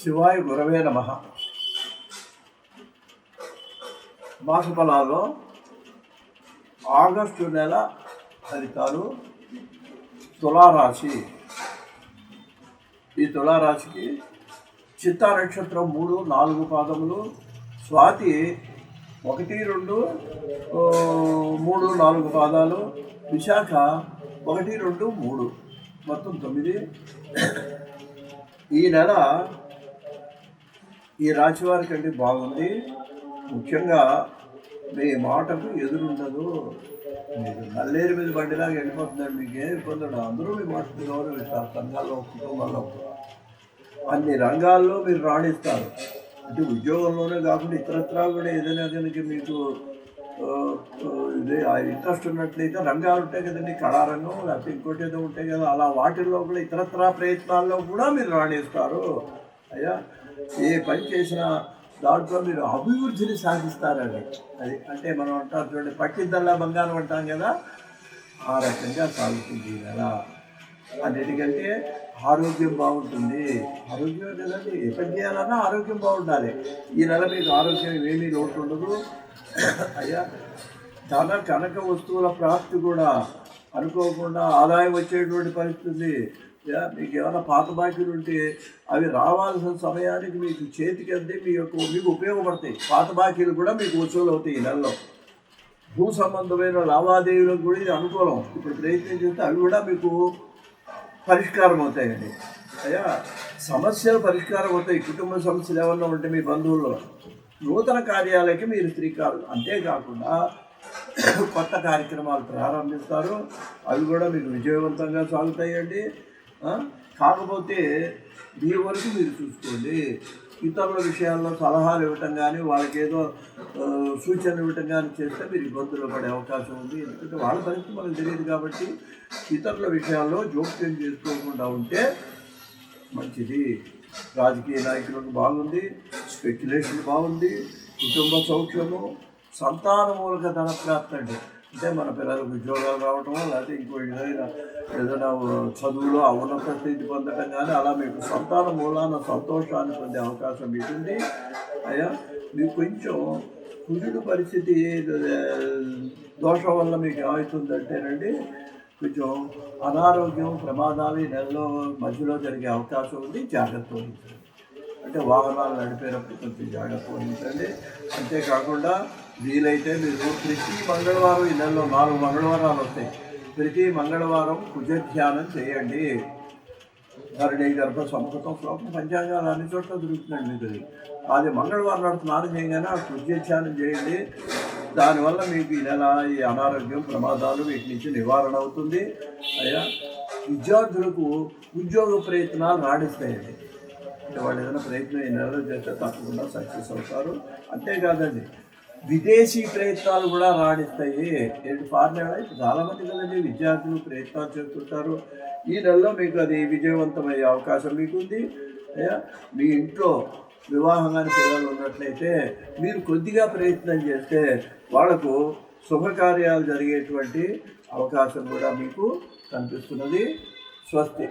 శివాయ గురవే నమ. మాసఫలాల్లో ఆగస్టు నెల ఫలితాలు తులారాశి. ఈ తులారాశికి చిత్తా నక్షత్రం మూడు నాలుగు పాదములు స్వాతి ఒకటి రెండు మూడు నాలుగు పాదాలు విశాఖ ఒకటి రెండు మూడు మొత్తం తొమ్మిది. ఈ నెల ఈ రాజువారి కంటే బాగుంది. ముఖ్యంగా మీ మాటకు ఎదురుండదు. మీరు నల్లేరు మీద బండిలాగా వెళ్ళిపోతుందండి మీకు ఏం ఇబ్బంది ఉండదు. అందరూ మీ మాటకు గౌరవిస్తారు. సంఘాల్లో కుటుంబాల్లో అన్ని రంగాల్లో మీరు రాణిస్తారు. అంటే ఉద్యోగంలోనే కాకుండా ఇతరత్రా కూడా ఏదైనా కనుక మీకు ఇదే ఆ ఇంట్రెస్ట్ ఉన్నట్లయితే రంగాలు ఉంటాయి కదండి. కళారంగం లేకపోతే ఇంకోటి ఏదో ఉంటాయి కదా. అలా వాటిల్లో కూడా ఇతరత్రా ప్రయత్నాల్లో కూడా మీరు రాణిస్తారు. అయ్యా ఏ పని చేసినా దాంట్లో మీరు అభివృద్ధిని సాధిస్తారండి అది అంటే మనం అంటాం చూడండి పట్టిద్దల్లా బంగారం అంటాం కదా ఆ రకంగా సాగుతుంది ఈ నెల. అన్నిటికంటే ఆరోగ్యం బాగుంటుంది. ఆరోగ్యం కదండి. ఏ పని చేయాలన్నా ఆరోగ్యం బాగుండాలి. ఈ నెల మీకు ఆరోగ్యం ఏమీ లోటు ఉండదు. అయ్యా ధన కనక వస్తువుల ప్రాప్తి కూడా అనుకోకుండా ఆదాయం వచ్చేటువంటి పరిస్థితి. మీకు ఏమైనా పాత బాకీలు ఉంటే అవి రావాల్సిన సమయానికి మీకు చేతికి అంతే మీ యొక్క మీకు ఉపయోగపడతాయి. పాత బాకీలు కూడా మీకు వసూలు అవుతాయి ఈ నెలలో. భూ సంబంధమైన లావాదేవీలకు కూడా ఇది అనుకూలం. ఇప్పుడు ప్రయత్నం చేస్తే అవి కూడా మీకు పరిష్కారం అవుతాయండి. అయ్యా సమస్యలు పరిష్కారం అవుతాయి. కుటుంబ సమస్యలు ఏమన్నా ఉంటే మీ బంధువుల్లో. నూతన కార్యాలకి మీరు శ్రీకారం అంతేకాకుండా కొత్త కార్యక్రమాలు ప్రారంభిస్తారు. అవి కూడా మీకు విజయవంతంగా సాగుతాయండి. కాకపోతే మీ వరకు మీరు చూసుకోండి. ఇతరుల విషయాల్లో సలహాలు ఇవ్వటం కానీ వాళ్ళకి ఏదో సూచనలు ఇవ్వటం కానీ చేస్తే మీరు ఇబ్బందులు పడే అవకాశం ఉంది. ఎందుకంటే వాళ్ళ పరిస్థితి మనకు తెలియదు కాబట్టి ఇతరుల విషయాల్లో జోక్యం చేసుకోకుండా ఉంటే మంచిది. రాజకీయ నాయకులకు బాగుంది స్పెక్యులేషన్ బాగుంది కుటుంబ సౌఖ్యము సంతాన మూలక ధన ప్రాప్తి అంటే మన పిల్లలకు ఉద్యోగాలు రావటం లేకపోతే ఇంకో ఏదైనా ఏదైనా చదువులో అవనత స్థితి పొందటం కానీ అలా మీకు సంతాన మూలాన సంతోషాన్ని పొందే అవకాశం మీకు ఉంది. అయ్యా మీకు కొంచెం కుజుడు పరిస్థితి దోషం వల్ల మీకు ఏమవుతుందంటేనండి కొంచెం అనారోగ్యం ప్రమాదాలు ఈ నెలలో మధ్యలో జరిగే అవకాశం ఉంది. జాగ్రత్త వహించండి. అంటే వాహనాలు నడిపేటప్పుడు కొంచెం జాగ్రత్త వహించండి. అంతేకాకుండా వీలైతే మీరు ప్రతి మంగళవారం ఈ నెలలో నాలుగు మంగళవారాలు వస్తాయి. ప్రతి మంగళవారం కుజ ధ్యానం చేయండి. ధరణి గర్భ సముఖతం శ్లోకం పంచాంగాలు అన్ని చోట్ల దొరుకుతుందండి మీకు అది అది మంగళవారం నాడు స్నానం చేయగానే ఆ కుజ ధ్యానం చేయండి. దానివల్ల మీకు ఈ నెల ఈ అనారోగ్యం ప్రమాదాలు వీటి నుంచి నివారణ అవుతుంది. అయ్యా విద్యార్థులకు ఉద్యోగ ప్రయత్నాలు నాడిస్తాయండి అంటే వాళ్ళు ఏదైనా ప్రయత్నం ఈ నెలలో చేస్తే తప్పకుండా సక్సెస్ అవుతారు. అంతేకాదండి విదేశీ ప్రయత్నాలు కూడా రాణిస్తాయి. ఏంటి ఫారిన్ ఇప్పుడు చాలామంది కదండి విద్యార్థులు ప్రయత్నాలు చేస్తుంటారు. ఈ నెలలో మీకు అది విజయవంతమయ్యే అవకాశం మీకుంది. ఉంది మీ ఇంట్లో వివాహంగాని పిల్లలు ఉన్నట్లయితే మీరు కొద్దిగా ప్రయత్నం చేస్తే వాళ్ళకు శుభకార్యాలు జరిగేటువంటి అవకాశం కూడా మీకు కనిపిస్తున్నది. స్వస్తి.